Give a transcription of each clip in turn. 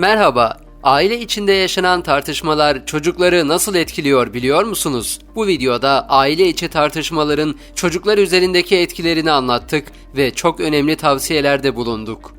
Merhaba. Aile içinde yaşanan tartışmalar çocukları nasıl etkiliyor biliyor musunuz? Bu videoda aile içi tartışmaların çocuklar üzerindeki etkilerini anlattık ve çok önemli tavsiyelerde bulunduk.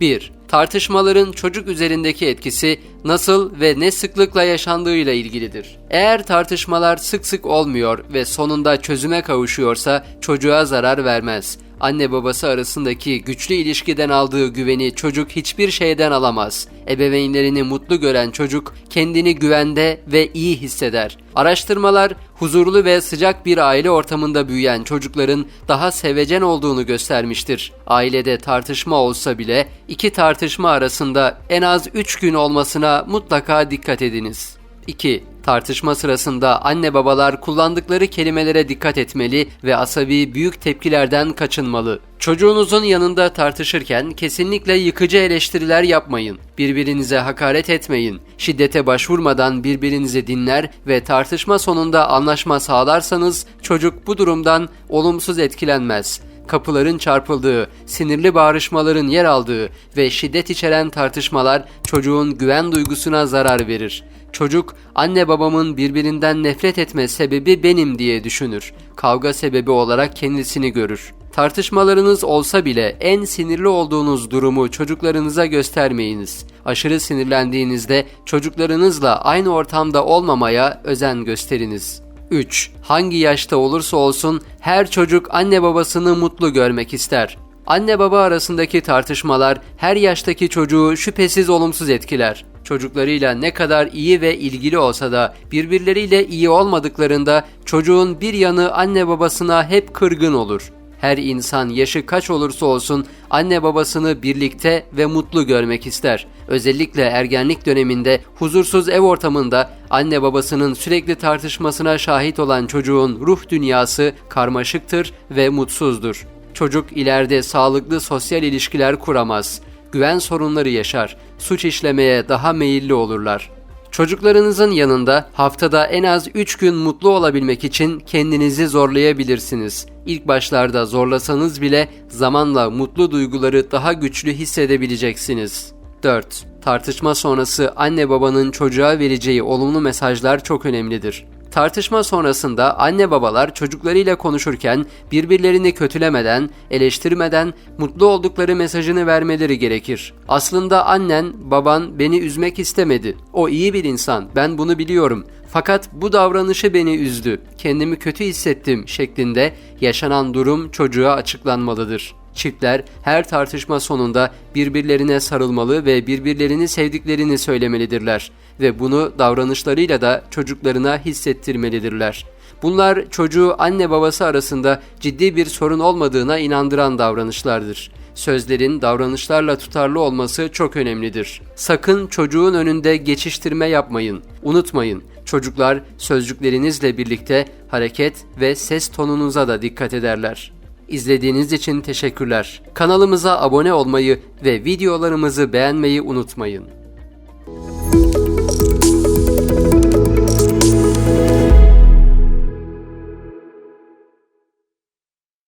1. Tartışmaların çocuk üzerindeki etkisi nasıl ve ne sıklıkla yaşandığıyla ilgilidir. Eğer tartışmalar sık sık olmuyor ve sonunda çözüme kavuşuyorsa çocuğa zarar vermez. Anne babası arasındaki güçlü ilişkiden aldığı güveni çocuk hiçbir şeyden alamaz. Ebeveynlerini mutlu gören çocuk kendini güvende ve iyi hisseder. Araştırmalar huzurlu ve sıcak bir aile ortamında büyüyen çocukların daha sevecen olduğunu göstermiştir. Ailede tartışma olsa bile iki tartışma arasında en az 3 gün olmasına mutlaka dikkat ediniz. 2. Tartışma sırasında anne babalar kullandıkları kelimelere dikkat etmeli ve asabi büyük tepkilerden kaçınmalı. Çocuğunuzun yanında tartışırken kesinlikle yıkıcı eleştiriler yapmayın. Birbirinize hakaret etmeyin. Şiddete başvurmadan birbirinizi dinler ve tartışma sonunda anlaşma sağlarsanız çocuk bu durumdan olumsuz etkilenmez kapıların çarpıldığı, sinirli bağrışmaların yer aldığı ve şiddet içeren tartışmalar çocuğun güven duygusuna zarar verir. Çocuk anne babamın birbirinden nefret etme sebebi benim diye düşünür. Kavga sebebi olarak kendisini görür. Tartışmalarınız olsa bile en sinirli olduğunuz durumu çocuklarınıza göstermeyiniz. Aşırı sinirlendiğinizde çocuklarınızla aynı ortamda olmamaya özen gösteriniz. 3. Hangi yaşta olursa olsun her çocuk anne babasını mutlu görmek ister. Anne baba arasındaki tartışmalar her yaştaki çocuğu şüphesiz olumsuz etkiler. Çocuklarıyla ne kadar iyi ve ilgili olsa da birbirleriyle iyi olmadıklarında çocuğun bir yanı anne babasına hep kırgın olur. Her insan yaşı kaç olursa olsun anne babasını birlikte ve mutlu görmek ister. Özellikle ergenlik döneminde huzursuz ev ortamında anne babasının sürekli tartışmasına şahit olan çocuğun ruh dünyası karmaşıktır ve mutsuzdur. Çocuk ileride sağlıklı sosyal ilişkiler kuramaz. Güven sorunları yaşar. Suç işlemeye daha meyilli olurlar. Çocuklarınızın yanında haftada en az 3 gün mutlu olabilmek için kendinizi zorlayabilirsiniz. İlk başlarda zorlasanız bile zamanla mutlu duyguları daha güçlü hissedebileceksiniz. 4. Tartışma sonrası anne babanın çocuğa vereceği olumlu mesajlar çok önemlidir. Tartışma sonrasında anne babalar çocuklarıyla konuşurken birbirlerini kötülemeden, eleştirmeden mutlu oldukları mesajını vermeleri gerekir. Aslında annen, baban beni üzmek istemedi. O iyi bir insan, ben bunu biliyorum. Fakat bu davranışı beni üzdü. Kendimi kötü hissettim şeklinde yaşanan durum çocuğa açıklanmalıdır. Çiftler her tartışma sonunda birbirlerine sarılmalı ve birbirlerini sevdiklerini söylemelidirler ve bunu davranışlarıyla da çocuklarına hissettirmelidirler. Bunlar çocuğu anne babası arasında ciddi bir sorun olmadığına inandıran davranışlardır. Sözlerin davranışlarla tutarlı olması çok önemlidir. Sakın çocuğun önünde geçiştirme yapmayın. Unutmayın, çocuklar sözcüklerinizle birlikte hareket ve ses tonunuza da dikkat ederler. İzlediğiniz için teşekkürler. Kanalımıza abone olmayı ve videolarımızı beğenmeyi unutmayın.